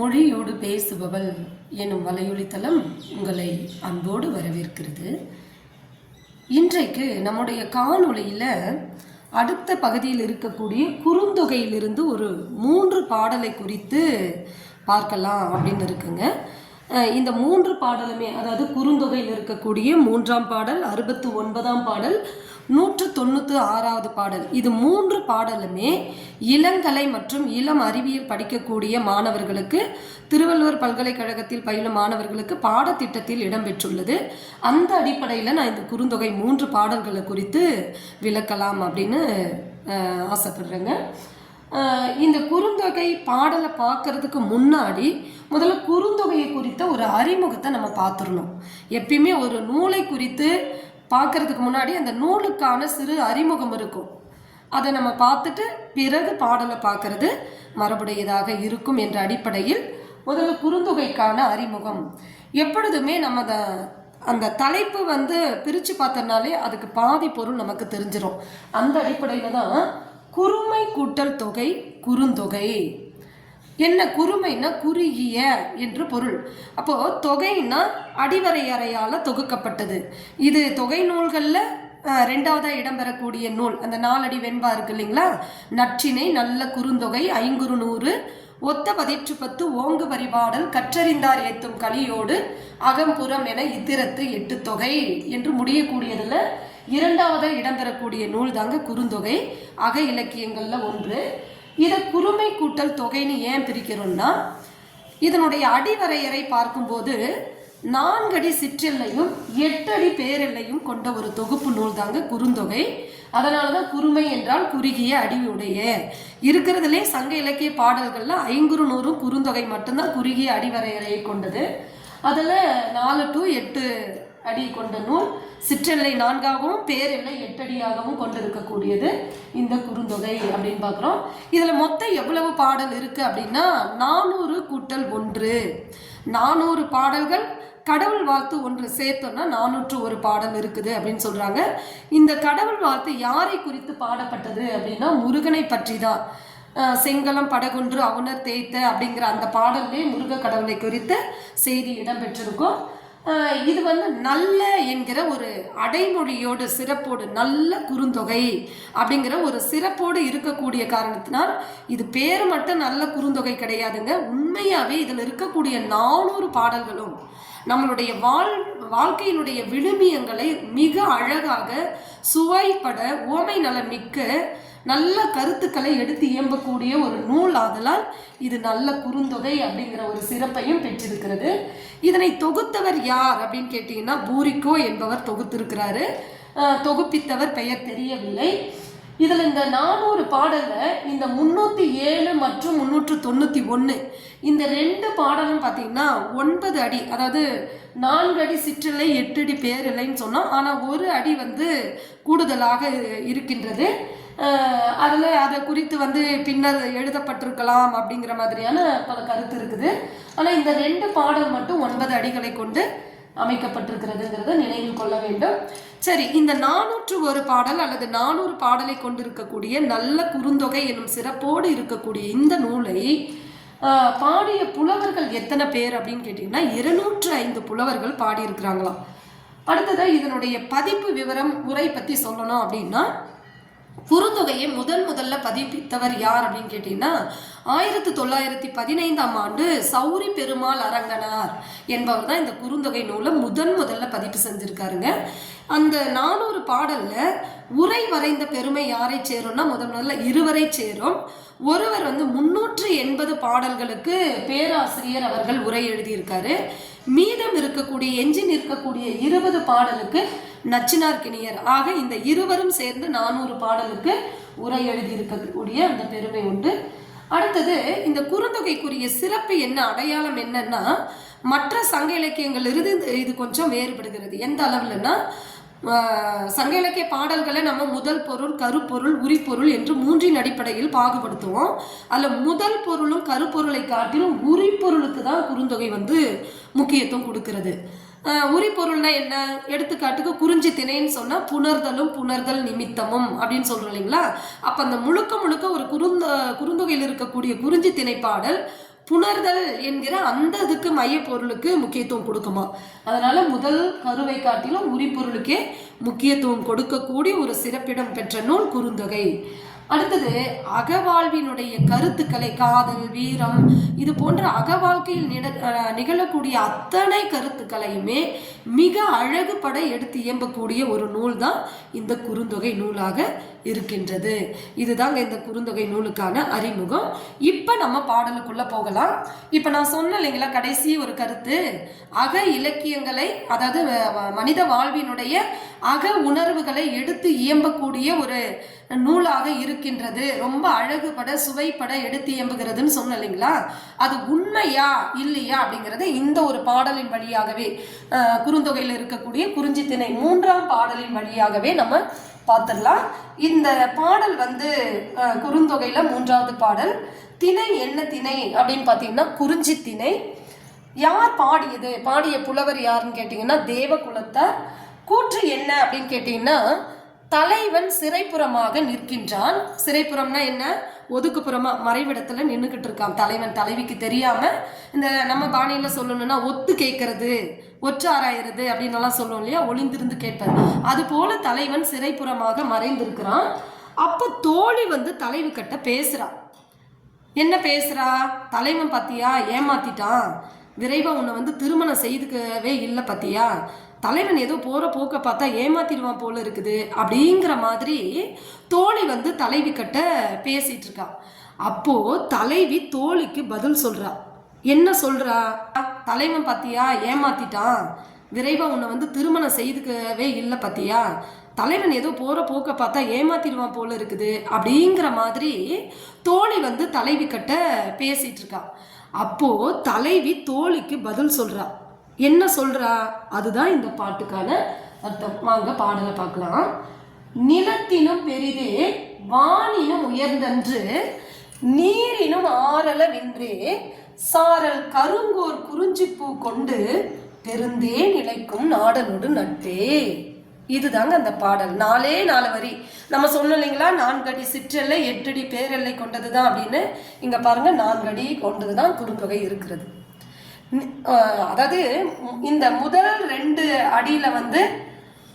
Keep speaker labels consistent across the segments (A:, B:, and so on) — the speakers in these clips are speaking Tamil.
A: மொழியோடு பேசுபவள் எனும் வலையொலித்தளம் உங்களை அன்போடு வரவேற்கிறது. இன்றைக்கு நம்முடைய காணொளியில் அடுத்த பகுதியில் இருக்கக்கூடிய குறுந்தொகையிலிருந்து ஒரு மூன்று பாடலை குறித்து பார்க்கலாம் அப்படின்னு இருக்குங்க. இந்த மூன்று பாடலுமே அதாவது குறுந்தொகையில் இருக்கக்கூடிய மூன்றாம் பாடல் அறுபத்து ஒன்பதாம் பாடல் நூற்று தொண்ணூற்று ஆறாவது பாடல். இது மூன்று பாடலுமே இளங்கலை மற்றும் இளம் அறிவியல் படிக்கக்கூடிய மாணவர்களுக்கு திருவள்ளுவர் பல்கலைக்கழகத்தில் பயிலும் மாணவர்களுக்கு பாடத்திட்டத்தில் இடம்பெற்றுள்ளது. அந்த அடிப்படையில் நான் இந்த குறுந்தொகை மூன்று பாடல்களை குறித்து விளக்கலாம் அப்படின்னு ஆசைப்படுறேங்க. இந்த குறுந்தொகை பாடலை பார்க்கறதுக்கு முன்னாடி முதல்ல குறுந்தொகையை குறித்த ஒரு அறிமுகத்தை நம்ம பார்த்துடணும். எப்பயுமே ஒரு நூலை குறித்து பார்க்கறதுக்கு முன்னாடி அந்த நூலுக்கான சிறு அறிமுகம் இருக்கும். அதை நம்ம பார்த்துட்டு பிறகு பாடலை பார்க்கறது மரபுடையதாக இருக்கும் என்ற அடிப்படையில் முதல்ல குறுந்தொகைக்கான அறிமுகம். எப்பொழுதுமே நம்ம அதை அந்த தலைப்பு வந்து பிரித்து பார்த்தோம்னாலே அதுக்கு பாதி பொருள் நமக்கு தெரிஞ்சிடும் அந்த அடிப்படையில் தான் குறுமை கூட்டல் தொகை குறுந்தொகை. என்ன குறுமைனா குறுகிய என்று பொருள். அப்போ தொகைன்னா அடிவரையறையால் தொகுக்கப்பட்டது. இது தொகை நூல்களில் ரெண்டாவதாக இடம்பெறக்கூடிய நூல். அந்த நாலடி வெண்பா இருக்கு இல்லைங்களா? நற்றினை நல்ல குறுந்தொகை ஐங்குறு நூறு ஒத்த பதிற்று பத்து ஓங்கு பரிபாடல் கற்றறிந்தார் ஏத்தும் கலியோடு அகம்புறம் என இத்திரத்து எட்டு தொகை என்று முடியக்கூடியதில் இரண்டாவதாக இடம்பெறக்கூடிய நூல் தாங்க குறுந்தொகை. அக இலக்கியங்களில் ஒன்று இதை குறுமை கூட்டல் தொகைன்னு ஏன் பிரிக்கிறோம்னா இதனுடைய அடிவரையறை பார்க்கும்போது நான்கடி சிற்றெல்லையும் எட்டடி பேரெல்லையும் கொண்ட ஒரு தொகுப்பு நூல் தாங்க குறுந்தொகை. அதனால தான் குறுமை என்றால் குறுகிய அடிவுடைய. இருக்கிறதுலே சங்க இலக்கிய பாடல்களில் ஐங்குறு நூறும் குறுந்தொகை மட்டும்தான் குறுகிய அடிவரையறையை கொண்டது. அதில் நாலு டு எட்டு அடி கொண்ட நூல் சிற்றெல்லை நான்காகவும் பேரெல்லை எட்டடியாகவும் கொண்டிருக்கக்கூடியது இந்த குறுந்தொகை அப்படின்னு பார்க்குறோம். இதில் மொத்தம் எவ்வளவு பாடல் இருக்குது அப்படின்னா நானூறு கூட்டல் ஒன்று. நானூறு பாடல்கள் கடவுள் வாழ்த்து ஒன்று சேர்த்தோம்னா நானூற்று ஒரு பாடல் இருக்குது அப்படின்னு சொல்கிறாங்க இந்த கடவுள் வாழ்த்து யாரை குறித்து பாடப்பட்டது அப்படின்னா முருகனை பற்றி தான் செங்கலம் படகுன்று அவுணர் தேய்த்த அப்படிங்கிற அந்த பாடல்லே முருக கடவுளை குறித்த செய்தி இடம்பெற்றிருக்கும். இது வந்து நல்ல என்கிற ஒரு அடைமொழியோடு சிறப்போடு நல்ல குறுந்தொகை அப்படிங்கிற ஒரு சிறப்போடு இருக்கக்கூடிய காரணத்தினால் இது பேர் மட்டும் நல்ல குறுந்தொகை கிடையாதுங்க. உண்மையாகவே இதில் இருக்கக்கூடிய நானூறு பாடல்களும் நம்மளுடைய வாழ் வாழ்க்கையினுடைய விழுமியங்களை மிக அழகாக சுவைப்பட ஓமை நலம் மிக்க நல்ல கருத்துக்களை எடுத்து இயம்பக்கூடிய ஒரு நூல் ஆதலால் இது நல்ல குறுந்தொகை அப்படிங்கிற ஒரு சிறப்பையும் பெற்றிருக்கிறது. இதனை தொகுத்தவர் யார் அப்படின்னு கேட்டிங்கன்னா பூரிக்கோ என்பவர் தொகுத்திருக்கிறாரு. தொகுப்பித்தவர் பெயர் தெரியவில்லை. இதில் இந்த நானூறு பாடலில் இந்த முந்நூற்றி ஏழு மற்றும் முந்நூற்று தொண்ணூற்றி ஒன்று இந்த ரெண்டு பாடலும் பார்த்தீங்கன்னா ஒன்பது அடி அதாவது நான்கு அடி சிற்றிலை எட்டு அடி பேரில்லைன்னு சொன்னோம். ஆனால் ஒரு அடி வந்து கூடுதலாக இருக்கின்றது. அதில் அதை குறித்து வந்து பின்னர் எழுதப்பட்டிருக்கலாம் அப்படிங்கிற மாதிரியான பல கருத்து இருக்குது. ஆனால் இந்த ரெண்டு பாடல் மட்டும் ஒன்பது அடிகளை கொண்டு அமைக்கப்பட்டிருக்கிறதுங்கிறத நினைவில் கொள்ள வேண்டும். சரி இந்த நானூற்று ஒரு பாடல் அல்லது நானூறு பாடலை கொண்டிருக்கக்கூடிய நல்ல குறுந்தொகை எனும் சிறப்போடு இருக்கக்கூடிய இந்த நூலை பாடிய புலவர்கள் எத்தனை பேர் அப்படின்னு கேட்டிங்கன்னா இருநூற்று ஐந்து புலவர்கள் பாடியிருக்கிறாங்களாம். அடுத்ததாக இதனுடைய பதிப்பு விவரம் உரை பற்றி சொல்லணும் அப்படின்னா குறுந்தொகையை முதல் முதல்ல பதிப்பித்தவர் யார் அப்படின்னு கேட்டிங்கன்னா ஆயிரத்தி தொள்ளாயிரத்தி பதினைந்தாம் ஆண்டு சௌரி பெருமாள் அரங்கனார் என்பவர் தான் இந்த குறுந்தொகை நூலை முதன் முதல்ல பதிப்பு செஞ்சிருக்காருங்க. அந்த நானூறு பாடல்ல உரை வரைந்த பெருமை யாரை சேரும்னா முதல் முதல்ல இருவரை சேரும். ஒருவர் வந்து முன்னூற்று எண்பது பாடல்களுக்கு பேராசிரியர் அவர்கள் உரை எழுதியிருக்காரு. மீதம் இருக்கக்கூடிய எஞ்சின் இருக்கக்கூடிய இருபது பாடலுக்கு நச்சினார்கினியர் ஆக இந்த இருவரும் சேர்ந்து நானூறு பாடலுக்கு உரை எழுதியிருக்கக்கூடிய அந்த பெருமை உண்டு. அடுத்தது இந்த குறுந்தொகைக்குரிய சிறப்பு என்ன அடையாளம் என்னன்னா மற்ற சங்க இலக்கியங்களிலிருந்து இது- இது கொஞ்சம் வேறுபடுகிறது. எந்த அளவுலன்னா சங்க இலக்கிய பாடல்களை நம்ம முதல் பொருள் கருப்பொருள் உரிப்பொருள் என்று மூன்றின் அடிப்படையில் பாகுபடுத்துவோம். அதில் முதல் பொருளும் கருப்பொருளை காட்டிலும் உரிப்பொருளுக்கு தான் குறுந்தொகை வந்து முக்கியத்துவம் கொடுக்கிறது. உரி பொருள்னா என்ன? எடுத்துக்காட்டுக்கு குறிஞ்சி திணைன்னு சொன்னால் புணர்தலும் புணர்தல் நிமித்தமும் அப்படின்னு சொல்கிறோம் இல்லைங்களா? அப்போ அந்த முழுக்க முழுக்க ஒரு குறுந்த குறுந்தொகையில் இருக்கக்கூடிய குறிஞ்சி திணைப்பாடல் புணர்தல் என்கிற அந்த இதுக்கு மையப்பொருளுக்கு முக்கியத்துவம் கொடுக்குமா? அதனால முதல் கருவை காட்டிலும் உரிப்பொருளுக்கே முக்கியத்துவம் கொடுக்கக்கூடிய ஒரு சிறப்பிடம் பெற்ற நூல் குறுந்தொகை. அடுத்தது அகவாழ்வினுடைய கருத்துக்களை காதல் வீரம் இது போன்ற அகவாழ்க்கையில் நிட நிகழக்கூடிய அத்தனை கருத்துக்களையுமே மிக அழகுபட எடுத்து இயம்பக்கூடிய ஒரு நூல் தான் இந்த குறுந்தொகை நூலாக இருக்கின்றது. இதுதாங்க இந்த குறுந்தொகை நூலுக்கான அறிமுகம். இப்போ நம்ம பாடலுக்குள்ள போகலாம். இப்போ நான் சொன்னேன் இல்லைங்களா கடைசி ஒரு கருத்து. அக இலக்கியங்களை அதாவது மனித வாழ்வினுடைய அக உணர்வுகளை எடுத்து இயம்பக்கூடிய ஒரு நூலாக இருக்கின்றது. ரொம்ப அழகுபட சுவைப்பட எடுத்து இயம்புகிறதுன்னு சொன்னேன் இல்லைங்களா? அது உண்மையா இல்லையா அப்படிங்கிறது இந்த ஒரு பாடலின் வழியாகவே குறுந்தொகையில் இருக்கக்கூடிய குறிஞ்சி திணை மூன்றாம் பாடலின் வழியாகவே நம்ம பார்த்துடலாம். இந்த பாடல் வந்து குறுந்தொகையில் குறுந்தொகையில மூன்றாவது பாடல் திணை என்ன திணை? அப்படின்னு பார்த்தீங்கன்னா குறிஞ்சி திணை யார் பாடியது? பாடிய புலவர் யாருன்னு கேட்டிங்கன்னா தேவகுலத்தார் கூற்று என்ன அப்படின்னு கேட்டிங்கன்னா தலைவன் சிறைப்புறமாக நிற்கின்றான். சிறைப்புறம்னா என்ன? ஒதுக்குப்புறமா மறைவிடத்துல நின்றுக்கிட்டு இருக்கான் தலைவன். தலைவிக்கு தெரியாம இந்த நம்ம பாணியில சொல்லணும்னா ஒத்து கேட்கறது ஒற்றாராயிறது அப்படின்னு எல்லாம் சொல்லுவோம் இல்லையா? ஒளிந்திருந்து கேட்பது. அது போல தலைவன் சிறைப்புறமாக மறைந்திருக்கிறான். அப்ப தோழி வந்து தலைவு கிட்ட பேசுறா. என்ன பேசுறா? தலைவன் பாத்தியா? ஏமாத்திட்டான். விரைவா உன்னை வந்து திருமணம் செய்துக்கவே இல்லை பத்தியா? தலைவன் ஏதோ போகிற போக்க பார்த்தா ஏமாத்திடுவான் போல இருக்குது அப்படிங்கிற மாதிரி தோழி வந்து தலைவி கிட்ட பேசிட்டு இருக்கா. அப்போது தலைவி தோழிக்கு பதில் சொல்கிறா என்ன சொல்கிறா தலைவன் பார்த்தியா ஏமாத்திட்டான். விரைவாக உன்னை வந்து திருமணம் செய்துக்கவே இல்லை பார்த்தியா தலைவன் ஏதோ போகிற போக்க பார்த்தா ஏமாத்திடுவான் போல இருக்குது அப்படிங்கிற மாதிரி தோழி வந்து தலைவி கிட்ட பேசிட்டு இருக்கா. அப்போ தலைவி தோழிக்கு பதில் சொல்கிறா என்ன சொல்றா? அதுதான் இந்த பாட்டுக்கான அர்த்தம். வாங்க பாடலை பார்க்கலாம். நிலத்தினும் பெரிதே வானினும் உயர்ந்தன்று நீரினும் ஆரளவின்றே சாரல் கருங்கோர் குறிஞ்சிப்பூ கொண்டு பெருந்தே நிலைக்கும் நாடனோடு நட்பே இதுதாங்க அந்த பாடல். நாலே நாலு வரி நம்ம சொன்னோம் இல்லைங்களா நான்கடி சிற்றெல்லை எட்டடி பேரெல்லை கொண்டது தான் அப்படின்னு. இங்கே பாருங்கள் நான்கடி கொண்டது தான் குறுந்தொகை இருக்கிறது. அதாவது இந்த முதல் ரெண்டு அடியில் வந்து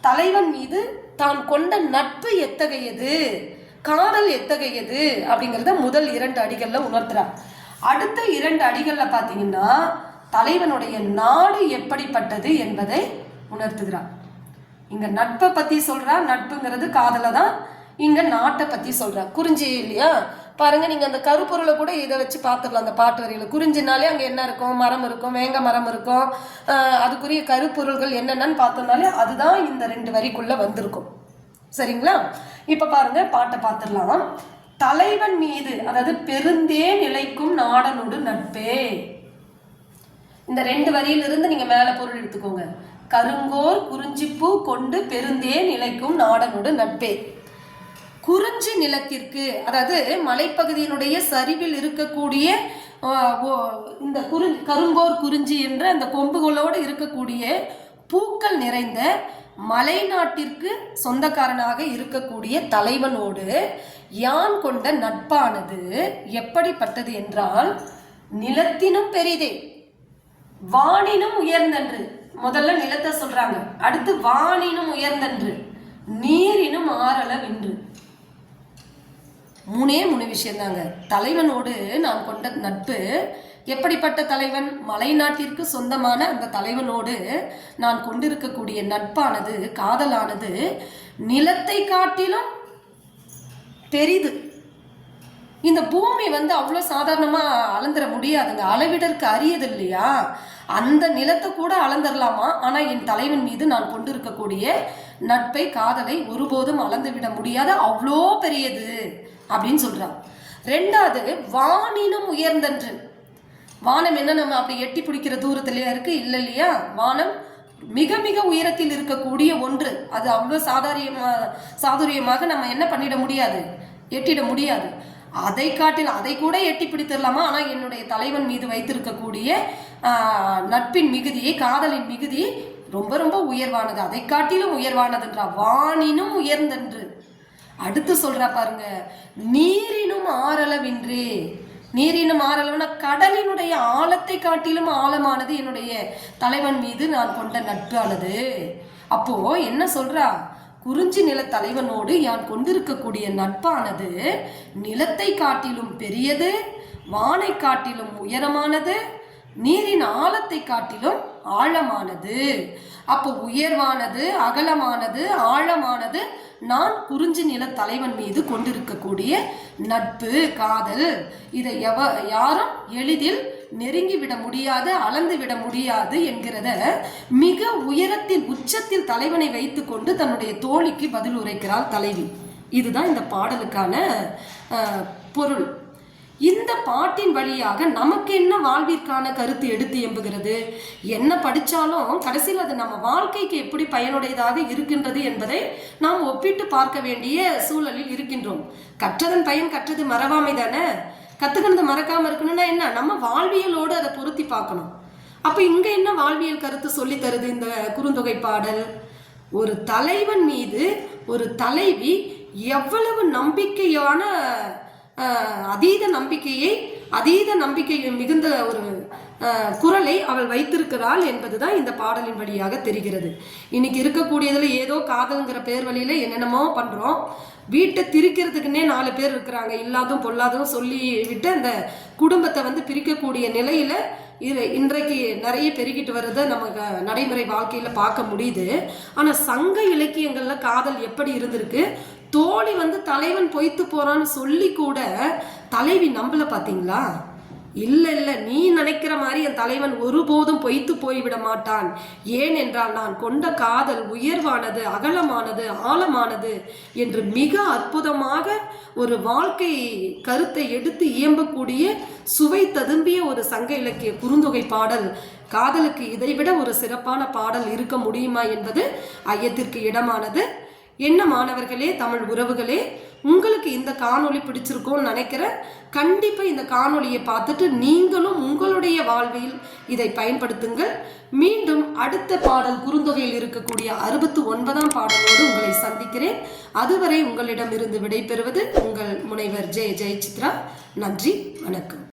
A: தலைவன் மீது தான் கொண்ட நட்பு எத்தகையது? காதல் எத்தகையது? அப்படிங்கிறத முதல் இரண்டு அடிகளில் உணர்த்துறார் அடுத்த இரண்டு அடிகளில் பார்த்தீங்கன்னா தலைவனுடைய நாடு எப்படிப்பட்டது என்பதை உணர்த்துகிறார் இங்க நட்பை பத்தி சொல்றா நட்புங்கிறது காதலை தான் இங்க நாட்டை பத்தி சொல்றா. குறிஞ்சி இல்லையா பாருங்க நீங்க அந்த கருப்பொருளை கூட இதை வச்சு பார்த்துக்கலாம் அந்த பாட்டு வரிகளை குறிஞ்சினாலே அங்க என்ன இருக்கும்? மரம் இருக்கும் வேங்க மரம் இருக்கும். அதுக்குரிய கருப்பொருள்கள் என்னென்னு பார்த்தோம்னாலே அதுதான் இந்த ரெண்டு வரிக்குள்ள வந்திருக்கும். சரிங்களா? இப்ப பாருங்க பாட்டை பார்த்துடலாம். தலைவன் மீது அதாவது பெருந்தே நிலைக்கும் நாடனோடு நட்பே. இந்த ரெண்டு வரியிலிருந்து நீங்க மேல பொருள் எடுத்துக்கோங்க. கருங்கோர் குறிஞ்சிப்பூ கொண்டு பெருந்தே நிலைக்கும் நாடனோடு நட்பே. குறிஞ்சி நிலத்திற்கு அதாவது மலைப்பகுதியினுடைய சரிவில் இருக்கக்கூடிய ஓ- இந்த குறி கருங்கோர் குறிஞ்சி என்ற அந்த கொம்புகளோடு இருக்கக்கூடிய பூக்கள் நிறைந்த மலை நாட்டிற்கு சொந்தக்காரனாக இருக்கக்கூடிய தலைவனோடு யான் கொண்ட நட்பானது எப்படிப்பட்டது என்றால் நிலத்தினும் பெரிதே வானினும் உயர்ந்தன்று. முதல்ல நிலத்தை சொல்றாங்க. அடுத்து வானினும் உயர்ந்தன்று. நீரினும் ஆறளவென்று. மூணே மூணு விஷயந்தாங்க. தலைவனோடு நான் கொண்ட நட்பு எப்படிப்பட்ட தலைவன்? மலை நாட்டிற்கு சொந்தமான அந்த தலைவனோடு நான் கொண்டிருக்கக்கூடிய நட்பானது காதலானது நிலத்தை காட்டிலும் பெரிது. இந்த பூமி வந்து அவ்வளோ சாதாரணமாக அளந்துட முடியாதுங்க. அளவிடற்கு அரியது இல்லையா அந்த நிலத்தை கூட அளந்துடலாமா ஆனால் என் தலைவன் மீது நான் கொண்டிருக்கக்கூடிய நட்பை காதலை ஒருபோதும் அளந்து விட முடியாத அவ்வளோ பெரியது அப்படின்னு சொல்றான். ரெண்டாவது வானினும் உயர்ந்தன்று. வானம் என்ன நம்ம அப்படி எட்டி பிடிக்கிற தூரத்திலேயே இருக்கு? இல்லை இல்லையா? வானம் மிக மிக உயரத்தில் இருக்கக்கூடிய ஒன்று. அது அவ்வளோ சாதாரியமா சாதுரியமாக நம்ம என்ன பண்ணிட முடியாது? எட்டிட முடியாது. அதை காட்டில் அதை கூட எட்டி பிடித்திடலாமா ஆனால் என்னுடைய தலைவன் மீது வைத்திருக்கக்கூடிய நட்பின் மிகுதியை காதலின் மிகுதி ரொம்ப ரொம்ப உயர்வானது. அதை காட்டிலும் உயர்வானதுன்றா வானினும் உயர்ந்தென்று. அடுத்து சொல்றா பாருங்க நீரினும் ஆறளவின்றி. நீரினும் ஆறளவுனா கடலினுடைய ஆழத்தை காட்டிலும் ஆழமானது என்னுடைய தலைவன் மீது நான் கொண்ட நட்பானது. அப்போ என்ன சொல்றா? குறிஞ்சி நில தலைவனோடு யான் கொண்டிருக்கக்கூடிய நட்பானது நிலத்தை காட்டிலும் பெரியது வானை காட்டிலும் உயரமானது நீரின் ஆழத்தை காட்டிலும் ஆழமானது. அப்போ உயர்வானது அகலமானது ஆழமானது நான் குறிஞ்சி நில தலைவன் மீது கொண்டிருக்கக்கூடிய நட்பு காதல். இதை எவ யாரும் எளிதில் நெருங்கி விட முடியாது அளந்து விட முடியாது என்கிறத மிக உயரத்தில் உச்சத்தில் தலைவனை வைத்துக்கொண்டு தன்னுடைய தோழிக்கு பதில் உரைக்கிறாள் தலைவி. இதுதான் இந்த பாடலுக்கான பொருள். இந்த பாட்டின் வழியாக நமக்கு என்ன வாழ்விற்கான கருத்து எடுத்து எம்புகிறது? என்ன படித்தாலும் கடைசியில் அது நம்ம வாழ்க்கைக்கு எப்படி பயனுடையதாக இருக்கின்றது என்பதை நாம் ஒப்பிட்டு பார்க்க வேண்டிய சூழலில் இருக்கின்றோம். கற்றதன் பயன் கற்றது மறவாமை தானே? கற்றுக்கிறது மறக்காமல் இருக்கணும்னா என்ன? நம்ம வாழ்வியலோடு அதை பொருத்தி பார்க்கணும். அப்போ இங்கே என்ன வாழ்வியல் கருத்து சொல்லி தருது இந்த குறுந்தொகை பாடல்? ஒரு தலைவன் மீது ஒரு தலைவி எவ்வளவு நம்பிக்கையான அதீத நம்பிக்கையை அதீத நம்பிக்கை மிகுந்த ஒரு குரலை அவள் வைத்திருக்கிறாள் என்பதுதான் இந்த பாடலின் வழியாக தெரிகிறது. இன்னைக்கு இருக்கக்கூடியதுல ஏதோ காதல்ங்கிற பேர் வழியில என்னென்னமோ பண்றோம். வீட்டை திரிக்கிறதுக்குன்னே நாலு பேர் இருக்கிறாங்க. இல்லாதும் பொல்லாதும் சொல்லி விட்டு அந்த குடும்பத்தை வந்து பிரிக்கக்கூடிய நிலையில இது இன்றைக்கு நிறைய பெருகிட்டு வர்றதை நம்ம நடைமுறை வாழ்க்கையில் பார்க்க முடியுது. ஆனால் சங்க இலக்கியங்களில் காதல் எப்படி இருந்திருக்கு? தோழி வந்து தலைவன் பொய்த்து போறான்னு சொல்லி கூட தலைவி நம்பல பாத்தீங்களா? இல்ல இல்ல நீ நினைக்கிற மாதிரி என் தலைவன் ஒருபோதும் பொய்த்து போய்விட மாட்டான். ஏன் என்றால் நான் கொண்ட காதல் உயர்வானது அகலமானது ஆழமானது என்று மிக அற்புதமாக ஒரு வாழ்க்கை கருத்தை எடுத்து இயம்பக்கூடிய சுவை ததும்பிய ஒரு சங்க இலக்கிய குறுந்தொகை பாடல். காதலுக்கு இதைவிட ஒரு சிறப்பான பாடல் இருக்க முடியுமா என்பது ஐயத்திற்கு இடமானது. என்ன மாணவர்களே தமிழ் உறவுகளே? உங்களுக்கு இந்த காணொளி பிடிச்சிருக்கோன்னு நினைக்கிறேன். கண்டிப்பாக இந்த காணொளியை பார்த்துட்டு நீங்களும் உங்களுடைய வாழ்வில் இதை பயன்படுத்துங்கள். மீண்டும் அடுத்த பாடல் குறுந்தொகையில் இருக்கக்கூடிய அறுபத்து ஒன்பதாம் பாடலோடு உங்களை சந்திக்கிறேன். அதுவரை உங்களிடமிருந்து விடைபெறுவது உங்கள் முனைவர் ஜெய ஜெயசித்ரா. நன்றி வணக்கம்.